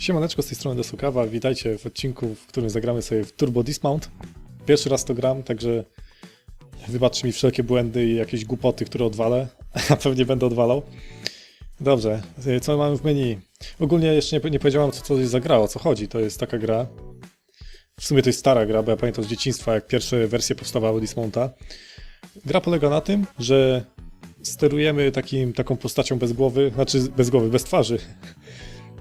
Siemaneczko, z tej strony Desukawa. Witajcie w odcinku, w którym zagramy sobie w Turbo Dismount. Pierwszy raz to gram, także wybaczcie mi wszelkie błędy i jakieś głupoty, które odwalę. A pewnie będę odwalał. Dobrze, y, co mamy w menu? Ogólnie jeszcze nie, nie co to jest za gra, o co chodzi. To jest taka gra. W sumie to jest stara gra, bo ja pamiętam z dzieciństwa, jak pierwsze wersje powstawały Dismounta. Gra polega na tym, że sterujemy takim, taką postacią bez głowy, znaczy bez głowy, bez twarzy.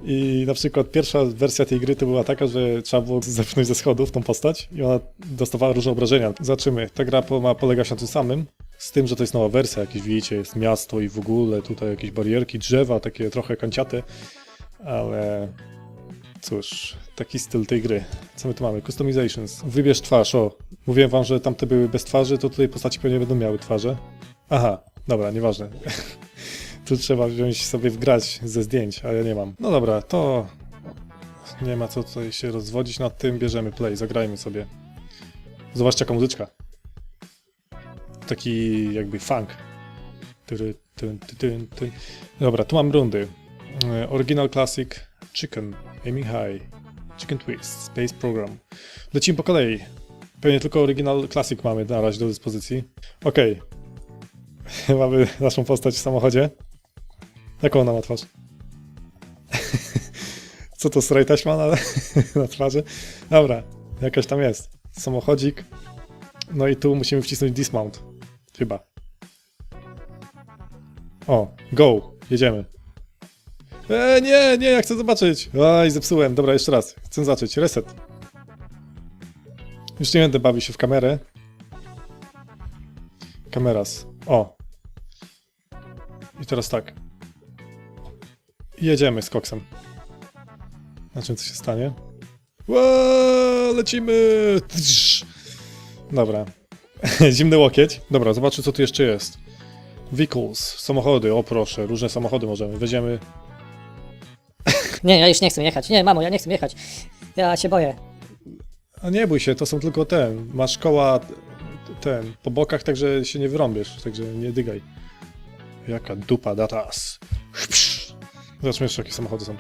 I na przykład pierwsza wersja tej gry to była taka, że trzeba było zepchnąć ze schodów tą postać i ona dostawała różne obrażenia. Zobaczymy, ta gra ma polegać na tym samym, z tym, że to jest nowa wersja, jakieś widzicie, jest miasto i w ogóle tutaj jakieś barierki, drzewa, takie trochę kanciate, ale cóż, taki styl tej gry. Co my tu mamy? Customizations. Wybierz twarz, o. Mówiłem wam, że tamte były bez twarzy, to tutaj postaci pewnie będą miały twarze. Aha, dobra, nieważne. Tu trzeba wziąć sobie wgrać ze zdjęć, a ja nie mam. No dobra, to nie ma co tutaj się rozwodzić nad tym. Bierzemy play, zagrajmy sobie. Zobaczcie jaka muzyczka. Taki jakby funk. Dobra, tu mam rundy. E, Original Classic, Chicken, Aiming High, Chicken Twist, Space Program. Lecimy po kolei. Pewnie tylko Original Classic mamy na razie do dyspozycji. Okej. mamy naszą postać w samochodzie. Jaką ona ma twarz? Co to, straj taśma na, na twarzy? Dobra, jakaś tam jest. Samochodzik. No i tu musimy wcisnąć dismount. Chyba. O, go, jedziemy. E, nie, nie, ja chcę zobaczyć. Oj, zepsułem. Dobra, jeszcze raz. Chcę zacząć. Reset. Już nie będę bawił się w kamerę. Kameras. O. I teraz tak. Jedziemy z koksem. Na czym co się stanie? Ło, lecimy! Tsz. Dobra. Zimny łokieć. Dobra, zobaczmy co tu jeszcze jest. Vehicles, samochody, o proszę, różne samochody możemy. Weźmiemy. Nie, ja już nie chcę jechać. Nie, mamo, ja nie chcę jechać. Ja się boję. A nie bój się, to są tylko ten. Masz koła ten po bokach, także się nie wyrąbiesz, także nie dygaj. Jaka dupa datas. Psz. Zobaczmy jeszcze jakie samochody są.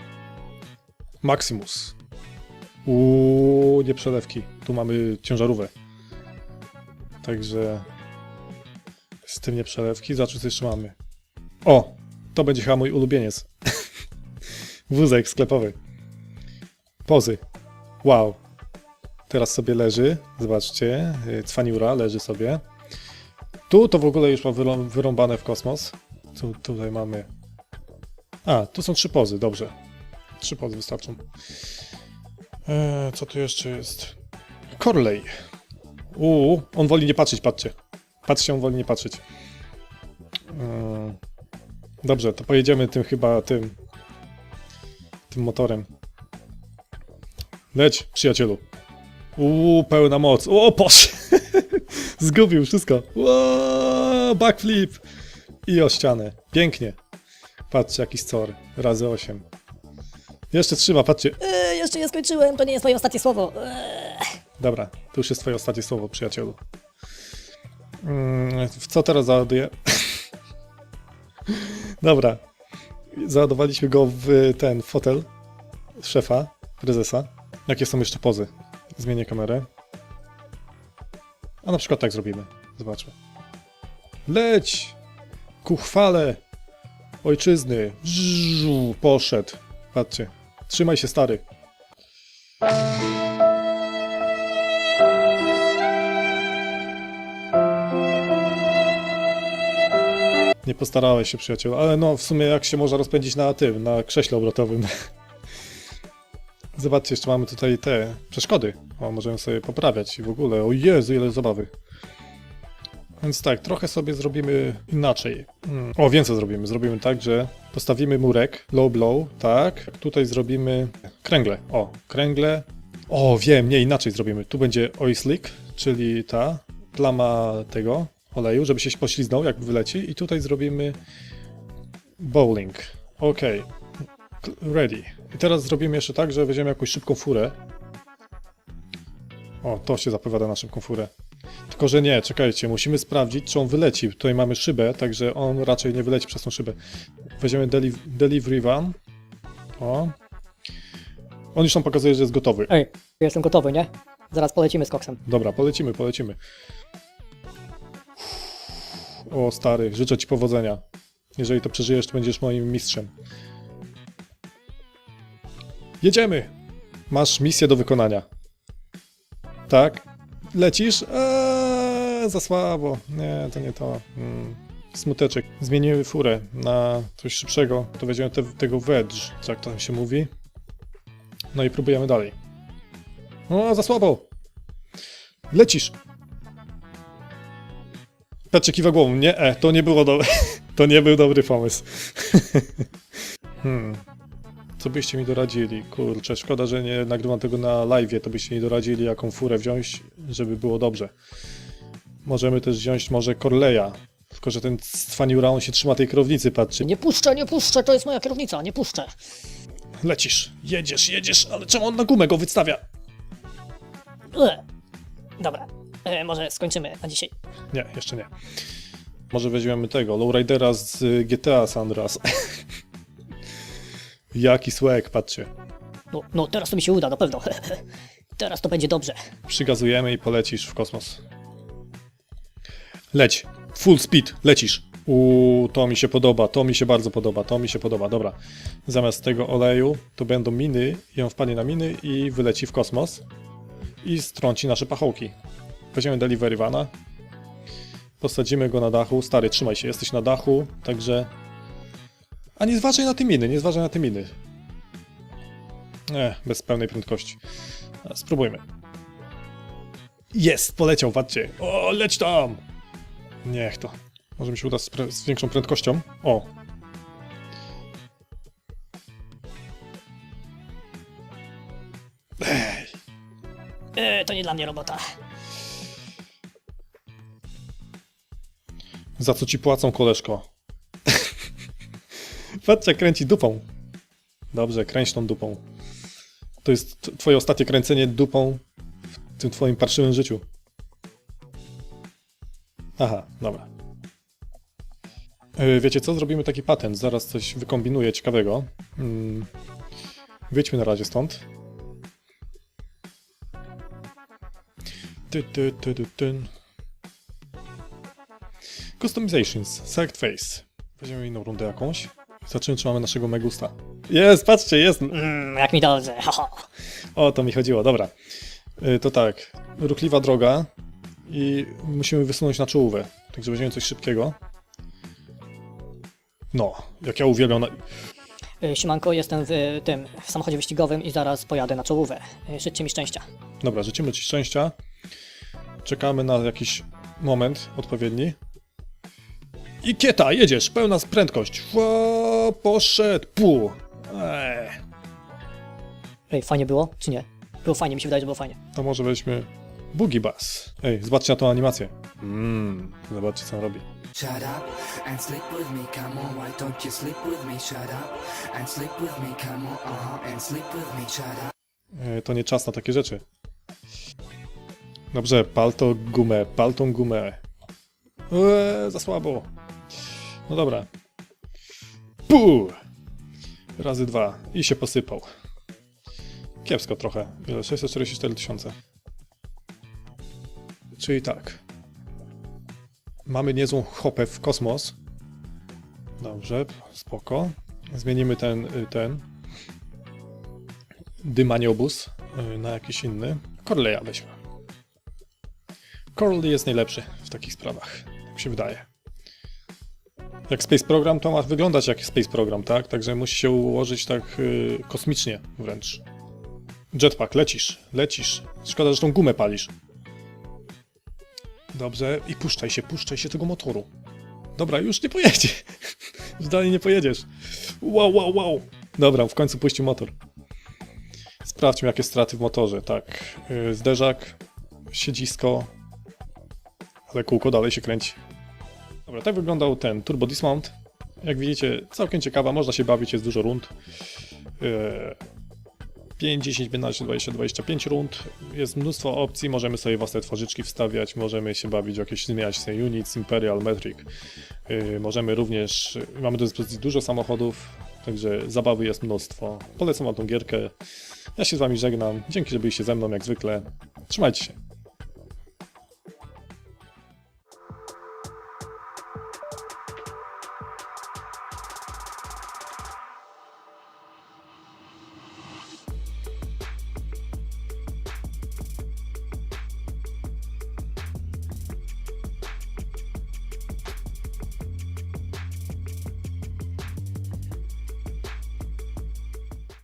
Maximus. Uuu, nie przelewki. Tu mamy ciężarówkę. Także z tym nie przelewki. Zobaczmy co jeszcze mamy. O! To będzie chyba mój ulubieniec. Wózek sklepowy. Pozy. Wow. Teraz sobie leży, zobaczcie, y, cwaniura leży sobie. Tu to w ogóle już ma wyrą- wyrąbane w kosmos. Tu, tutaj mamy... A, tu są trzy pozy, dobrze. Trzy pozy wystarczą. Eee, co tu jeszcze jest? Corley. Uuu, on woli nie patrzeć, patrzcie. Patrzcie, on woli nie patrzeć. Eee, dobrze, to pojedziemy tym chyba, tym... Tym motorem. Leć, przyjacielu. Uuu, pełna moc. O, posz! Zgubił wszystko. Ło, backflip! I o ścianę. Pięknie. Patrzcie, jaki scor. Razy 8. Jeszcze trzyma, patrzcie. E, jeszcze nie skończyłem, to nie jest moje ostatnie słowo. E, Dobra, to już jest twoje ostatnie słowo, przyjacielu. Mm, w co teraz załaduję? Dobra. Załadowaliśmy go w ten fotel szefa, prezesa. Jakie są jeszcze pozy? Zmienię kamerę. A na przykład tak zrobimy. Zobaczmy. Leć! Ku chwale ojczyzny! Żu, poszedł. Patrzcie. Trzymaj się, stary. Nie postarałeś się, przyjacielu, ale no w sumie jak się można rozpędzić na tym, na krześle obrotowym. Zobaczcie, jeszcze mamy tutaj te przeszkody. O, możemy sobie poprawiać i w ogóle. O Jezu, ile zabawy. Więc tak, trochę sobie zrobimy inaczej. Mm. O, więcej zrobimy. Zrobimy tak, że postawimy murek, low blow, tak. Tutaj zrobimy kręgle. O, kręgle. O, wiem, nie, inaczej zrobimy. Tu będzie oil slick, czyli ta plama tego oleju, żeby się pośliznął, jak wyleci. I tutaj zrobimy bowling. Ok. Ready. I teraz zrobimy jeszcze tak, że weźmiemy jakąś szybką furę. O, to się zapowiada na szybką furę. Tylko, że nie, czekajcie, musimy sprawdzić, czy on wyleci. Tutaj mamy szybę, także on raczej nie wyleci przez tą szybę. Weźmiemy deli delivery van. O. On już nam pokazuje, że jest gotowy. Ej, jestem gotowy, nie? Zaraz polecimy z koksem. Dobra, polecimy, polecimy. O stary, życzę ci powodzenia. Jeżeli to przeżyjesz, to będziesz moim mistrzem. Jedziemy! Masz misję do wykonania. Tak? Lecisz? Eee, za słabo. Nie, to nie to. Mm. Smuteczek. Zmienimy furę na coś szybszego. To weźmiemy te, tego wedge, jak to się mówi. No i próbujemy dalej. O, za słabo! Lecisz! Patrzcie, kiwa głową. Nie, e, to nie było dobre. To nie był dobry pomysł. hmm. Co byście mi doradzili? Kurczę, szkoda, że nie nagrywam tego na live, to byście mi doradzili, jaką furę wziąć, żeby było dobrze. Możemy też wziąć może Corleya. Tylko, że ten Stwaniura, on się trzyma tej kierownicy, patrzy. Nie puszczę, nie puszczę, to jest moja kierownica, nie puszczę. Lecisz, jedziesz, jedziesz, ale czemu on na gumę go wystawia? E. Dobra, e, może skończymy na dzisiaj. Nie, jeszcze nie. Może weźmiemy tego, Lowridera z y, GTA San Andreas. Jaki swag, patrzcie. No, no teraz to mi się uda, na pewno. teraz to będzie dobrze. Przygazujemy i polecisz w kosmos. Leć. Full speed. Lecisz. Uuu, to mi się podoba, to mi się bardzo podoba, to mi się podoba. Dobra. Zamiast tego oleju to będą miny i on wpadnie na miny i wyleci w kosmos i strąci nasze pachołki. Weźmiemy delivery vana. Posadzimy go na dachu. Stary, trzymaj się, jesteś na dachu, także... A nie zważaj na te miny, nie zważaj na te miny. Nie, bez pełnej prędkości. A, Spróbujmy. Jest, poleciał, patrzcie. O, leć tam! Niech to. Może mi się uda z, z większą prędkością. O. Ej, E, to nie dla mnie robota. za co ci płacą, koleżko? Patrzcie, kręci dupą. Dobrze, kręć tą dupą. To jest twoje ostatnie kręcenie dupą w tym twoim parszywym życiu. Aha, dobra. Yy, Wiecie co? Zrobimy taki patent. Zaraz coś wykombinuję ciekawego. Mm. Wyjdźmy na razie stąd. Ty, ty, ty, ty, ty. Customizations. Select face. Weźmiemy inną rundę jakąś. Zobaczymy, czy mamy naszego Megusta. Jest, patrzcie, jest. Mm, jak mi dobrze. O, to mi chodziło, dobra. Y, To tak, ruchliwa droga i musimy wysunąć na czołówę. Także weźmiemy coś szybkiego. No, jak ja uwielbiam... Na... E, Siemanko, jestem w e, tym, w samochodzie wyścigowym i zaraz pojadę na czołówę. E, Życzcie mi szczęścia. Dobra, życzymy Ci szczęścia. Czekamy na jakiś moment odpowiedni. I kieta, jedziesz, pełna prędkość. Poszedł, pu. Eee. Ej, fajnie było, czy nie? Było fajnie, mi się wydaje, że było fajnie. To może weźmy Boogie Bass. Ej, zobaczcie na tą animację. Mmm, zobaczcie co on robi. Shut up and sleep with me, come on, why don't you sleep with me? Shut up and sleep with me, come on, uh-huh, and sleep with me, shut up. E, to nie czas na takie rzeczy. Dobrze, pal to gumę, pal tą gumę. Eee, za słabo. No dobra. Pu! Razy dwa. I się posypał. Kiepsko trochę. Ile? 644 tysiące. Czyli tak. Mamy niezłą hopę w kosmos. Dobrze, spoko. Zmienimy ten, y, ten dymaniobus y, na jakiś inny. Corleya weźmy. Corley jest najlepszy w takich sprawach, tak się wydaje. Jak Space Program to ma wyglądać jak Space Program, tak? Także musi się ułożyć tak y, kosmicznie wręcz. Jetpack, lecisz, lecisz. Szkoda, że tą gumę palisz. Dobrze, i puszczaj się, puszczaj się tego motoru. Dobra, już nie pojedzie. już dalej nie pojedziesz. Wow, wow, wow. Dobra, w końcu puścił motor. Sprawdźmy, jakie straty w motorze. Tak, yy, zderzak, siedzisko, ale kółko dalej się kręci. Dobra, tak wyglądał ten Turbo Dismount. Jak widzicie, całkiem ciekawa, można się bawić, jest dużo rund. Yy, 5, 10, 15, 20, 25 rund. Jest mnóstwo opcji, możemy sobie własne twarzyczki wstawiać, możemy się bawić w jakieś zmieniać units, Imperial, Metric. Yy, możemy również, mamy do dyspozycji dużo samochodów, także zabawy jest mnóstwo. Polecam wam tą gierkę. Ja się z wami żegnam. Dzięki, że byliście ze mną jak zwykle. Trzymajcie się.